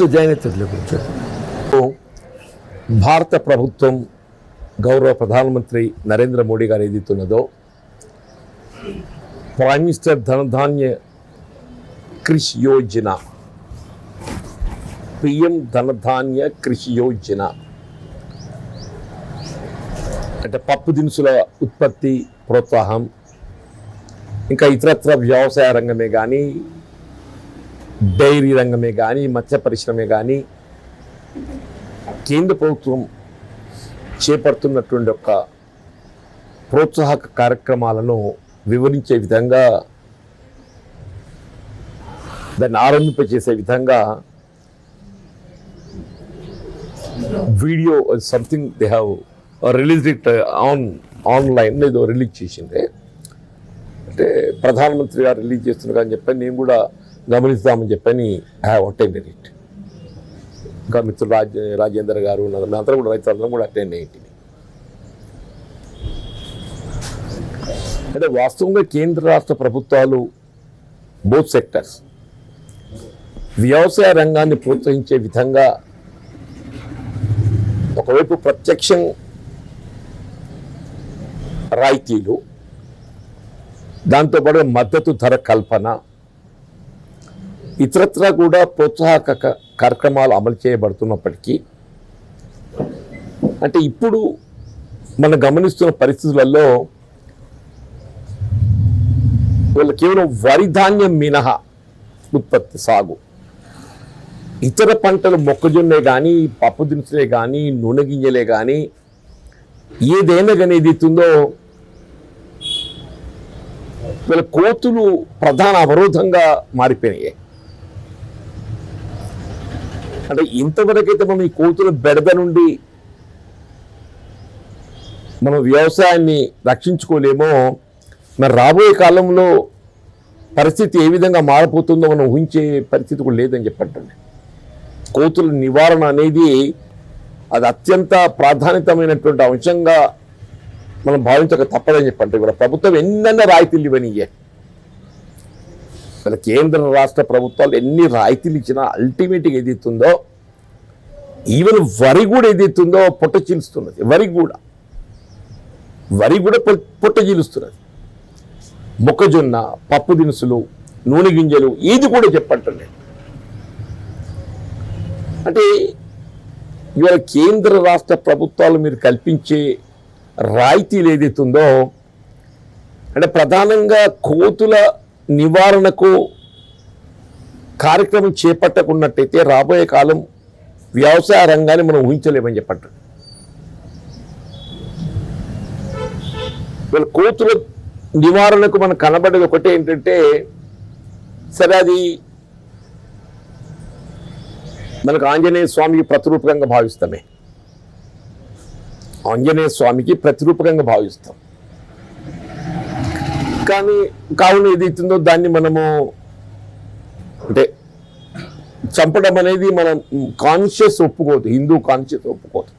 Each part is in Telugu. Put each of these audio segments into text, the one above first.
వద్దు జయనేతలు కొంచెం భారత ప్రభుత్వం గౌరవ ప్రధానమంత్రి నరేంద్ర మోడీ గారు ఏదైతున్నదో ప్రైమ్ మినిస్టర్ ధనధాన్య కృషి యోజన పిఎం ధనధాన్య కృషి యోజన అంటే పప్పు దినుసుల ఉత్పత్తి ప్రోత్సాహం ఇంకా ఇతరత్ర వ్యవసాయ రంగమే కానీ డైరీ రంగమే కానీ మత్స్య పరిశ్రమే కానీ కేంద్ర ప్రభుత్వం చేపడుతున్నటువంటి ఒక ప్రోత్సాహక కార్యక్రమాలను వివరించే విధంగా దాన్ని ఆరంభింపజేసే విధంగా video something they have release it on online ఏదో రిలీజ్ చేసింది. అంటే ప్రధానమంత్రి గారు రిలీజ్ చేస్తున్నారు అని చెప్పి నేను కూడా గమనిస్తామని చెప్పని ఐ హ్యావ్ అటెండెడ్ ఇట్ ఇంకా మిత్రుడు రాజ రాజేందర్ గారు అందరూ కూడా రైతులందరం కూడా అటెండ్ అయ్యింది అంటే వాస్తవంగా కేంద్ర రాష్ట్ర ప్రభుత్వాలు బోత్ సెక్టర్స్ వ్యవసాయ రంగాన్ని ప్రోత్సహించే విధంగా ఒకవైపు ప్రత్యక్షం రాయితీలు దాంతోపాటు మద్దతు ధర కల్పన ఇతరత్రా కూడా ప్రోత్సాహక కార్యక్రమాలు అమలు చేయబడుతున్నప్పటికీ అంటే ఇప్పుడు మనం గమనిస్తున్న పరిస్థితులలో వీళ్ళు కేవలం వరి ధాన్యం మినహా ఉత్పత్తి సాగు. ఇతర పంటలు మొక్కజొన్నే కానీ పప్పు దినుసులే కానీ నూనె గింజలే కానీ ఏదైనా కానీ ఏది వీళ్ళ కోతులు ప్రధాన అవరోధంగా మారిపోయినాయి. అంటే ఇంతవరకైతే మనం ఈ కోతుల బెడద నుండి మనం వ్యవసాయాన్ని రక్షించుకోలేమో మరి రాబోయే కాలంలో పరిస్థితి ఏ విధంగా మారిపోతుందో మనం ఊహించే పరిస్థితి కూడా లేదని చెప్పండి కోతుల నివారణ అనేది అది అత్యంత ప్రాధాన్యతమైనటువంటి అంశంగా మనం భావించక తప్పదని చెప్పండి. ఇక్కడ ప్రభుత్వం ఎన్నైనా రాయితీలు ఇవ్వనియే మరి కేంద్ర రాష్ట్ర ప్రభుత్వాలు ఎన్ని రాయితీలు ఇచ్చినా అల్టిమేట్గా ఏదైతుందో ఈవెన్ వరి కూడా ఏదైతుందో పొట్ట చీలుస్తున్నది. వరి కూడా. వరి కూడా పొట్ట చీలుస్తున్నది. మొక్కజొన్న పప్పు దినుసులు నూనె గింజలు ఇది కూడా చెప్పండి అంటే ఇవాళ కేంద్ర రాష్ట్ర ప్రభుత్వాలు మీరు కల్పించే రాయితీలు ఏదైతుందో అంటే ప్రధానంగా కోతుల నివారణకు కార్యక్రమం చేపట్టకున్నట్టయితే రాబోయే కాలం వ్యవసాయ రంగాన్ని మనం ఊహించలేమని చెప్పండి వీళ్ళ కోతుల నివారణకు మనకు కనబడేది ఒకటే ఏంటంటే సరే అది మనకు ఆంజనేయ స్వామికి ప్రతిరూపకంగా భావిస్తామే. ఆంజనేయ స్వామికి ప్రతిరూపకంగా భావిస్తాం. కానీ కావున ఏదైతుందో దాన్ని మనము అంటే చంపడం అనేది మనం కాన్షియస్ ఒప్పుకోదు. హిందూ కాన్షియస్ ఒప్పుకోదు.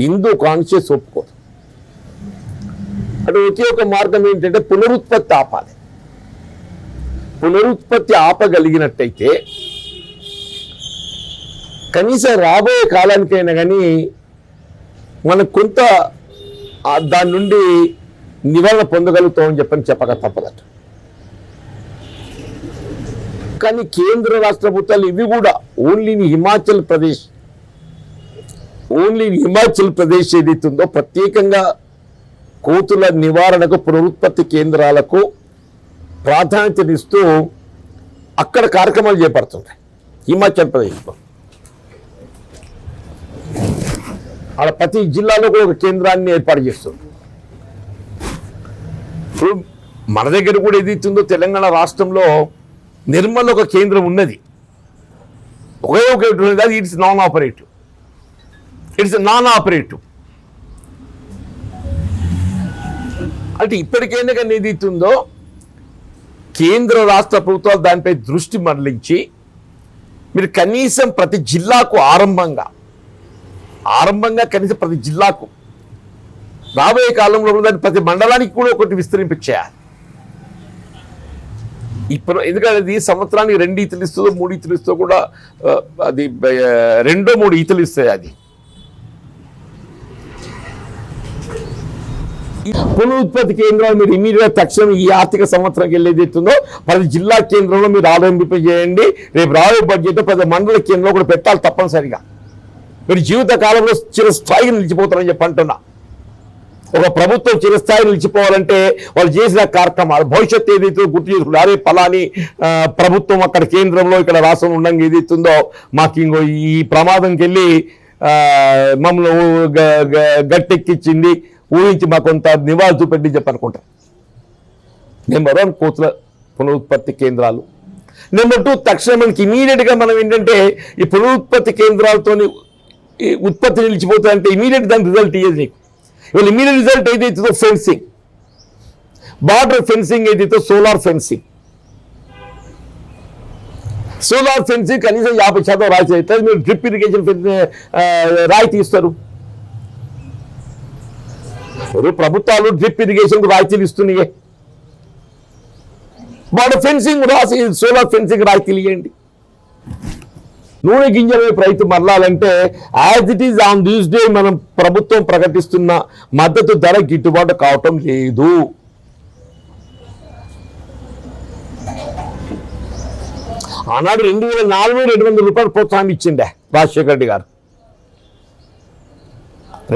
హిందూ కాన్షియస్ ఒప్పుకోదు. అంటే ఒకే ఒక మార్గం ఏంటంటే పునరుత్పత్తి ఆపాలి. పునరుత్పత్తి ఆపగలిగినట్టయితే కనీసం రాబోయే కాలానికైనా కానీ మనకు కొంత దాని నుండి నివారణ పొందగలుగుతామని చెప్పని చెప్పక తప్పదట. కానీ కేంద్ర రాష్ట్ర ప్రభుత్వాలు ఇవి కూడా ఓన్లీ హిమాచల్ ప్రదేశ్ ఓన్లీ హిమాచల్ ప్రదేశ్ ఏదైతుందో ప్రత్యేకంగా కోతుల నివారణకు పునరుత్పత్తి కేంద్రాలకు ప్రాధాన్యతనిస్తూ అక్కడ కార్యక్రమాలు చేపడుతుంటాయి. హిమాచల్ ప్రదేశ్లో అక్కడ ప్రతి జిల్లాలో కూడా ఒక కేంద్రాన్ని ఏర్పాటు చేస్తుంది ఇప్పుడు మన దగ్గర కూడా ఏది ఇస్తుందో తెలంగాణ రాష్ట్రంలో నిర్మల్ ఒక కేంద్రం ఉన్నది. ఒకే ఒక అది it's non operative. It's non operative. అంటే ఇప్పటికైనా కానీ ఏది ఇస్తుందో కేంద్ర రాష్ట్ర ప్రభుత్వాలు దానిపై దృష్టి మరలించి మీరు కనీసం ప్రతి జిల్లాకు ఆరంభంగా ఆరంభంగా కనీసం ప్రతి జిల్లాకు రాబోయే కాలంలో దాన్ని ప్రతి మండలానికి కూడా ఒకటి విస్తరింపచేయాలి. ఇప్పుడు ఎందుకంటే అది సంవత్సరానికి రెండు ఈతలు ఇస్తుందో మూడు ఈతలు ఇస్తుందో కూడా అది రెండో మూడు ఈతలు ఇస్తాయి అది. పునరుత్పత్తి కేంద్రాలు మీరు ఇమీడియట్ తక్షణం ఈ ఆర్థిక సంవత్సరంకి వెళ్ళేది ఎత్తుందో ప్రతి జిల్లా కేంద్రంలో మీరు ఆరంభింపజేయండి రేపు రాబోయే బడ్జెట్ ప్రతి మండల కేంద్రంలో కూడా పెట్టాలి తప్పనిసరిగా. మీరు జీవిత కాలంలో చిరస్థాయిగా నిలిచిపోతారని చెప్పి అంటున్నా. ఒక ప్రభుత్వం చిరస్థాయి నిలిచిపోవాలంటే వాళ్ళు చేసిన కార్యక్రమాలు భవిష్యత్తు ఏదైతే గుర్తు చేసుకుంటారు అరే పలాని ప్రభుత్వం అక్కడ కేంద్రంలో ఇక్కడ రాష్ట్రం ఉండగా ఏదైతుందో మాకు ఇంకో ఈ ప్రమాదంకి వెళ్ళి మమ్మల్ని గట్టెక్కిచ్చింది గట్టెక్కించింది ఊహించి మాకు కొంత నివాళి చూపెట్టి చెప్పనుకుంటా నెంబర్ వన్ కోతుల పునరుత్పత్తి కేంద్రాలు. నెంబర్ టూ తక్షణం మనకి ఇమీడియట్గా మనం ఏంటంటే ఈ పునరుత్పత్తి కేంద్రాలతో ఈ ఉత్పత్తి నిలిచిపోతుందంటే ఇమీడియట్ దాని రిజల్ట్ ఇయ్యేది నీకు. ఇవాళ ఇమీడియట్ రిజల్ట్ ఏదైతుందో ఫెన్సింగ్ బార్డర్ ఫెన్సింగ్ ఏదైతే సోలార్ ఫెన్సింగ్ సోలార్ ఫెన్సింగ్ కనీసం యాభై శాతం రాయితీ. అవుతుంది మీరు డ్రిప్ ఇరిగేషన్ రాయితీ ఇస్తారు? ప్రభుత్వాలు డ్రిప్ ఇరిగేషన్ రాయితీలు ఇస్తున్నాయి. వాడు ఫెన్సింగ్ రాసి సోలార్ ఫెన్సింగ్ రాయితీలు ఇవ్వండి నూనె గింజల రైతు మరలాలంటే as it is on this day మనం ప్రభుత్వం ప్రకటిస్తున్న మద్దతు ధర గిట్టుబాటు కావటం లేదు. ఆనాడు రెండు వేల నాలుగు రెండు వందల రూపాయలు ప్రోత్సాహం ఇచ్చిండే రాజశేఖర రెడ్డి గారు.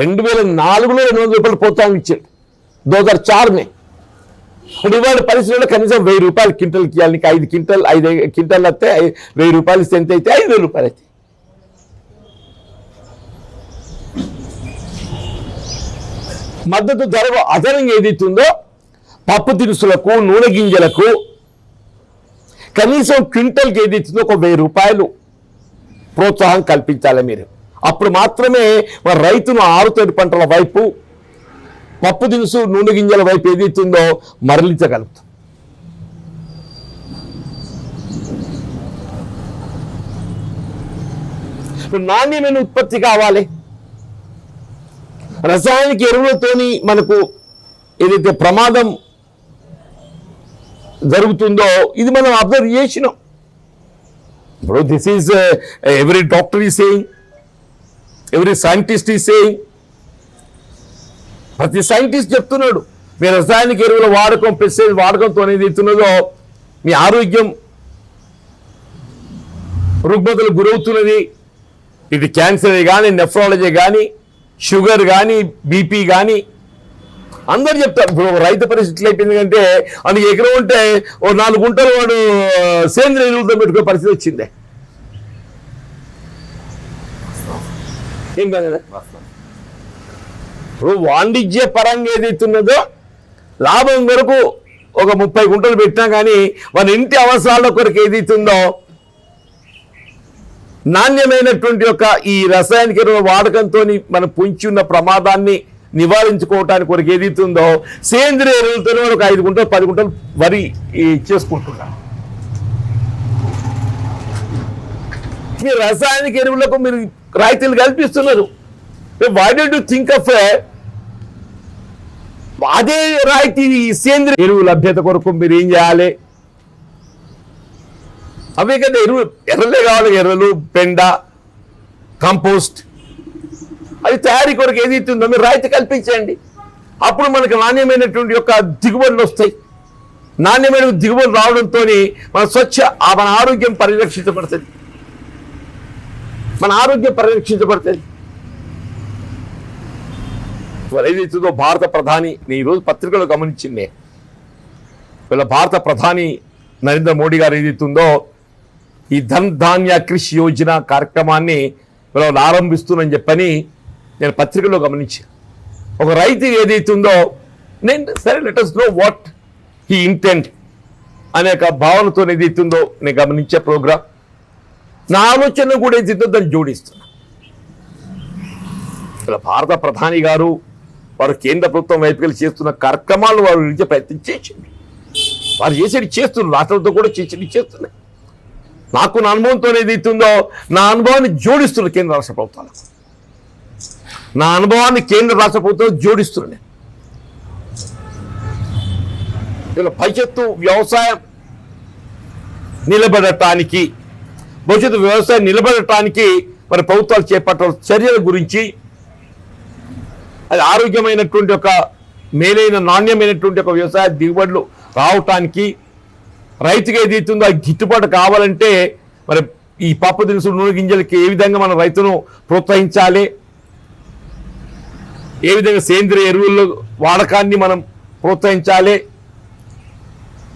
రెండు వేల నాలుగులో రెండు వందల రూపాయలు ప్రోత్సాహం ఇచ్చిండు. దో హజార్ ఇప్పుడు ఇవాళ పరిస్థితుల్లో కనీసం వెయ్యి రూపాయలు క్వింటల్కి ఇవ్వాలి. నీకు ఐదు క్వింటల్ ఐదు క్వింటల్ వస్తే వెయ్యి రూపాయలు ఇస్తే ఎంత అయితే ఐదు వేల రూపాయలు అయితే. మద్దతు ధర అదనంగా ఏదైతుందో పప్పు దినుసులకు నూనె గింజలకు కనీసం క్వింటల్కి ఏదైతుందో ఒక వెయ్యి రూపాయలు ప్రోత్సాహం కల్పించాలి మీరు. అప్పుడు మాత్రమే రైతును ఆరుతడి పంటల వైపు పప్పు దినుసు నూనె గింజల వైపు ఏదైతుందో మరలించగలుగుతాం. నాణ్యమైన ఉత్పత్తి కావాలి. రసాయనిక ఎరువులతోని మనకు ఏదైతే ప్రమాదం జరుగుతుందో ఇది మనం అబ్జర్వ్ చేసినాం. ఇప్పుడు this is every doctor is saying every scientist is saying ప్రతి సైంటిస్ట్ చెప్తున్నాడు మీ రసాయనిక ఎరువుల వాడకం పెస్టిసైడ్ వాడకంతో అనేది ఇస్తున్నదో మీ ఆరోగ్యం రుగ్మతలు గురవుతున్నది. ఇది క్యాన్సరే కానీ నెఫ్రాలజీ కానీ షుగర్ కానీ బీపీ కానీ అందరు చెప్తారు ఇప్పుడు రైతు పరిస్థితులు అయిపోయింది అంటే అందుకు ఎకరం ఉంటే ఓ నాలుగు గుంటలు వాడు సేంద్రియ ఎరువులతో పెట్టుకునే పరిస్థితి వచ్చిందే. ఏం కాదు ఇప్పుడు వాణిజ్య పరంగా ఏదైతున్నదో లాభం కొరకు ఒక ముప్పై గుంటలు పెట్టినా కానీ మన ఇంటి అవసరాల కొరకు ఏదైతుందో నాణ్యమైనటువంటి యొక్క ఈ రసాయనిక ఎరువుల వాడకంతో మనం పుంచి ఉన్న ప్రమాదాన్ని నివారించుకోవటానికి కొరకు ఏదైతుందో సేంద్రియ ఎరువులతోనే మనం ఒక ఐదు గుంటలు పది గుంటలు వరి ఈ చేసుకుంటున్నాం. మీ రసాయనిక ఎరువులకు మీరు రాయితీలు కల్పిస్తున్నారు. వై డు థింక్ ఆఫ్ అదే రాయితీ ఈ సేంద్రియ ఎరువు లభ్యత కొరకు మీరు ఏం చేయాలి? అవే కదా ఎరువు ఎర్రలే కావాలి ఎర్రలు పెండ కంపోస్ట్. అది తయారీ కొరకు ఏదైతే ఉందో మీరు రాయితీ కల్పించండి అప్పుడు మనకు నాణ్యమైనటువంటి యొక్క దిగుబడులు వస్తాయి. నాణ్యమైన దిగుబడి రావడంతో మన స్వచ్ఛ మన ఆరోగ్యం పరిరక్షించబడుతుంది. మన ఆరోగ్యం పరిరక్షించబడుతుంది. ఏదైతుందో భారత ప్రధాని నేను ఈరోజు పత్రికలో గమనించిందే. వీళ్ళ భారత ప్రధాని నరేంద్ర మోడీ గారు ఏదైతుందో ఈ ధన్ ధాన్య కృషి యోజన కార్యక్రమాన్ని వీళ్ళు ఆరంభిస్తున్నారని చెప్పని నేను పత్రికలో గమనించాను ఒక రైతు ఏదైతుందో నేను సరే let us know what he intent అనే ఒక భావనతో ఏదైతుందో నేను గమనించే ప్రోగ్రామ్ నా ఆలోచన కూడా ఏదైతుందో దాన్ని జోడిస్తున్నా. ఇలా భారత ప్రధాని గారు వారు కేంద్ర ప్రభుత్వం వైపుకెళ్ళి చేస్తున్న కార్యక్రమాలు వారు విడిచే ప్రయత్నం చేసింది వారు చేసేది చేస్తున్నారు రాష్ట్రంతో కూడా చేసేది చేస్తున్నాయి నాకు నా అనుభవంతో ఏదైతుందో నా అనుభవాన్ని జోడిస్తున్నారు కేంద్ర రాష్ట్ర ప్రభుత్వాలకు నా అనుభవాన్ని కేంద్ర రాష్ట్ర ప్రభుత్వం జోడిస్తున్నాను ఇలా భవిష్యత్తు వ్యవసాయం నిలబడటానికి భవిష్యత్తు వ్యవసాయం నిలబడటానికి మరి ప్రభుత్వాలు చేపట్టిన చర్యల గురించి అది ఆరోగ్యమైనటువంటి ఒక మేలైన నాణ్యమైనటువంటి ఒక వ్యవసాయ దిగుబడులు రావటానికి రైతుకి ఏది ఇస్తుందో అది గిట్టుబాటు కావాలంటే మరి ఈ పప్పు దినుసులు నూనె గింజలకి ఏ విధంగా మన రైతును ప్రోత్సహించాలి? ఏ విధంగా సేంద్రియ ఎరువుల వాడకాన్ని మనం ప్రోత్సహించాలి?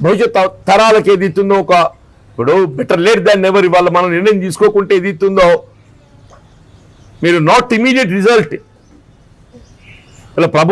భవిష్యత్ తరాలకు ఏది ఇస్తుందో ఒక ఇప్పుడు బెటర్ లేట్ దాన్ని ఎవరు ఇవాళ మనం నిర్ణయం తీసుకోకుంటే ఏది ఇస్తుందో మీరు నాట్ ఇమీడియట్ రిజల్ట్ ఇలా ప్రభుత్వం